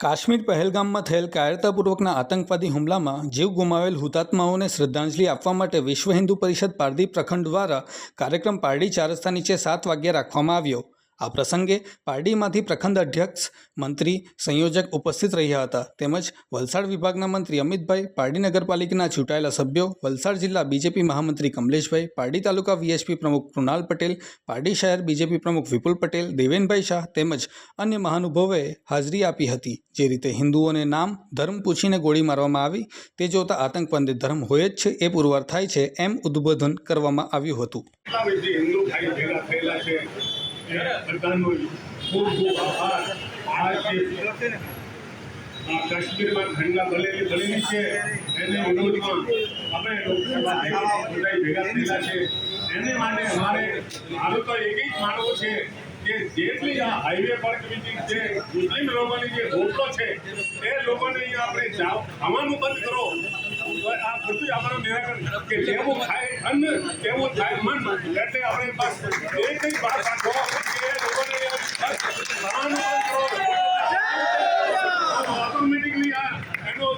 કાશ્મીર પહેલગામમાં થયેલ કાયરતાપૂર્વકના આતંકવાદી હુમલામાં જીવ ગુમાવેલ હુતાત્માઓને શ્રદ્ધાંજલિ આપવા માટે વિશ્વ હિન્દુ પરિષદ પારદી પ્રખંડ દ્વારા કાર્યક્રમ પારડી ચારસ્તા નીચે સાત વાગ્યે રાખવામાં આવ્યો. આ પ્રસંગે પારડીમાંથી પ્રખંડ અધ્યક્ષ, મંત્રી, સંયોજક ઉપસ્થિત રહ્યા હતા. તેમજ વલસાડ વિભાગના મંત્રી અમિતભાઈ, પારડી નગરપાલિકાના ચૂંટાયેલા સભ્યો, વલસાડ જિલ્લા બીજેપી મહામંત્રી કમલેશભાઈ, પારડી તાલુકા વીએસપી પ્રમુખ કૃણાલ પટેલ, પારડી શહેર બીજેપી પ્રમુખ વિપુલ પટેલ, દેવેનભાઈ શાહ તેમજ અન્ય મહાનુભાવોએ હાજરી આપી હતી. જે રીતે હિન્દુઓને નામ, ધર્મ પૂછીને ગોળી મારવામાં આવી, તે જોતા આતંકવાદી ધર્મ હોય જ છે એ પુરવાર થાય છે એમ ઉદ્બોધન કરવામાં આવ્યું હતું. બધાનો માટે અમારે મારું તો એક જ માનવું છે કે જેટલી આ હાઈવે પર જે મુસ્લિમ લોકોની જે હોટલો છે એ લોકોને અહીંયા આપણે ખાવાનું બંધ કરો આ બધું અમારું નિરાકરણ. કે જેવું ખાય અન્ન તેવું થાય મન એટલે આપણે બસ એક જ વાત રાખો. કે લોકોને બસ કરો ઓટોમેટિકલી આ એનો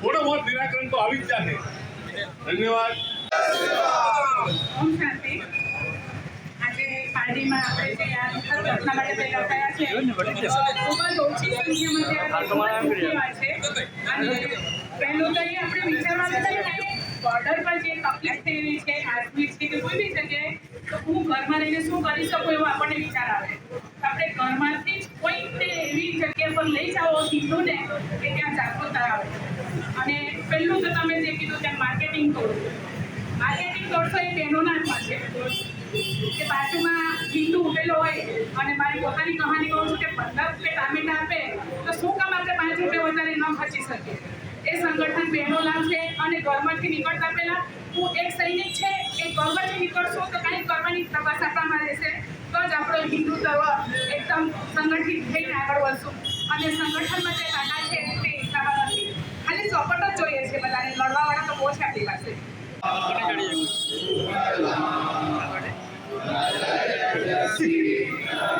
થોડો બહુ નિરાકરણ તો આવી જ જશે. ધન્યવાદ. ઓમ શાંતિ. આજે પાર્ટીમાં આપણે જે આ ઘટના માટે ભેગા થયા છે ખૂબ જ ઓછી સંખ્યામાં જે આ છે. અને પહેલું તો એ આપણે વિચારવાનું છે બોર્ડર પર જે તકલીફ થઈ રહી છે આર્મી છે કે કોઈ બી જગ્યાએ, તો હું ઘરમાં રહીને શું કરી શકું એવો આપણને વિચાર આવે. આપણે ઘરમાંથી જ કોઈ તે એવી જગ્યા પર લઈ જાઓ હિન્દુને કે ત્યાં જાગૃતતા આવે અને પહેલું તો તમે જે કીધું તેમ માર્કેટિંગ કરો માર્કેટિંગ દોડશો એ બહેનોના જ છે. કે બાજુમાં હિન્દુ ઉભેલો હોય અને મારી પોતાની કહાની કહું છું કે પંદર રૂપિયા ટામેટા આપે, તો શું કામ આપણે પાંચ રૂપિયા વધારે ન ખર્ચી શકીએ? એ સંગઠન બહેનો લાવશે અને ઘરમાંથી નીકળતા પહેલા હું એક સૈનિક છે એ ઘરમાંથી નીકળશું તો કંઈક કરવાની તપાસ આપવામાં રહેશે તો જ આપણો હિન્દુ ધર્મ એકદમ સંગઠિત થઈને આગળ વધશું. અને સંગઠનમાં જે કાકા છે, તે એકતામાં નથી. ખાલી સપોર્ટ જ જોઈએ છે બધાને. લડવાવાળા તો બહુ છે આપણી પાસે. Thank માતા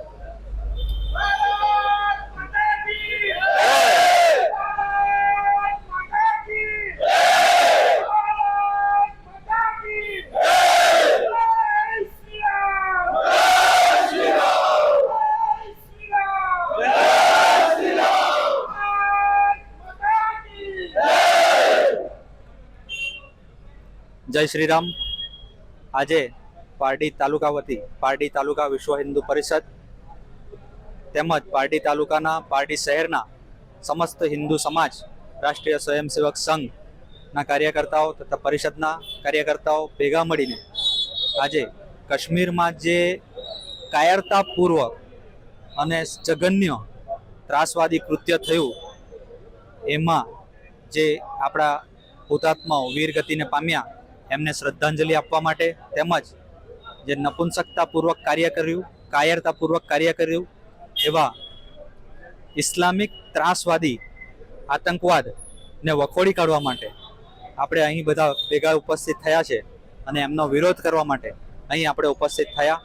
જય શ્રી રામ આજે પારડી તાલુકા વતી પારડી તાલુકા વિશ્વ હિન્દુ પરિષદ તેમજ પારડી તાલુકાના પારડી શહેરના સમસ્ત હિન્દુ સમાજ રાષ્ટ્રીય સ્વયંસેવક સંઘના કાર્યકર્તાઓ તથા પરિષદના કાર્યકર્તાઓ ભેગા મળીને આજે કાશ્મીરમાં જે કાયરતાપૂર્વક અને જઘન્ય ત્રાસવાદી કૃત્ય થયું, એમાં જે આપણા હુતાત્માઓ વીરગતિને પામ્યા એમને શ્રદ્ધાંજલિ આપવા માટે તેમજ જે નપુંસકતાપૂર્વક કાર્ય કર્યું, કાયરતાપૂર્વક કાર્ય કર્યું, એવા ઇસ્લામિક ત્રાસવાદી આતંકવાદને વખોડી કાઢવા માટે આપણે અહીં બધા ભેગા ઉપસ્થિત થયા છે અને એમનો વિરોધ કરવા માટે અહીં આપણે ઉપસ્થિત થયા.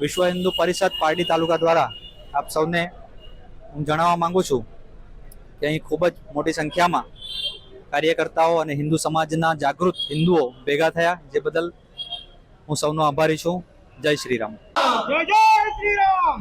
વિશ્વ હિન્દુ પરિષદ પારડી તાલુકા દ્વારા આપ સૌને હું જણાવવા માંગુ છું કે અહીં ખૂબ જ મોટી સંખ્યામાં કાર્યકર્તાઓ અને હિન્દુ સમાજના જાગૃત હિન્દુઓ ભેગા થયા. જે બદલ હું સૌનો આભારી છું. જય શ્રી રામ. જય શ્રી રામ.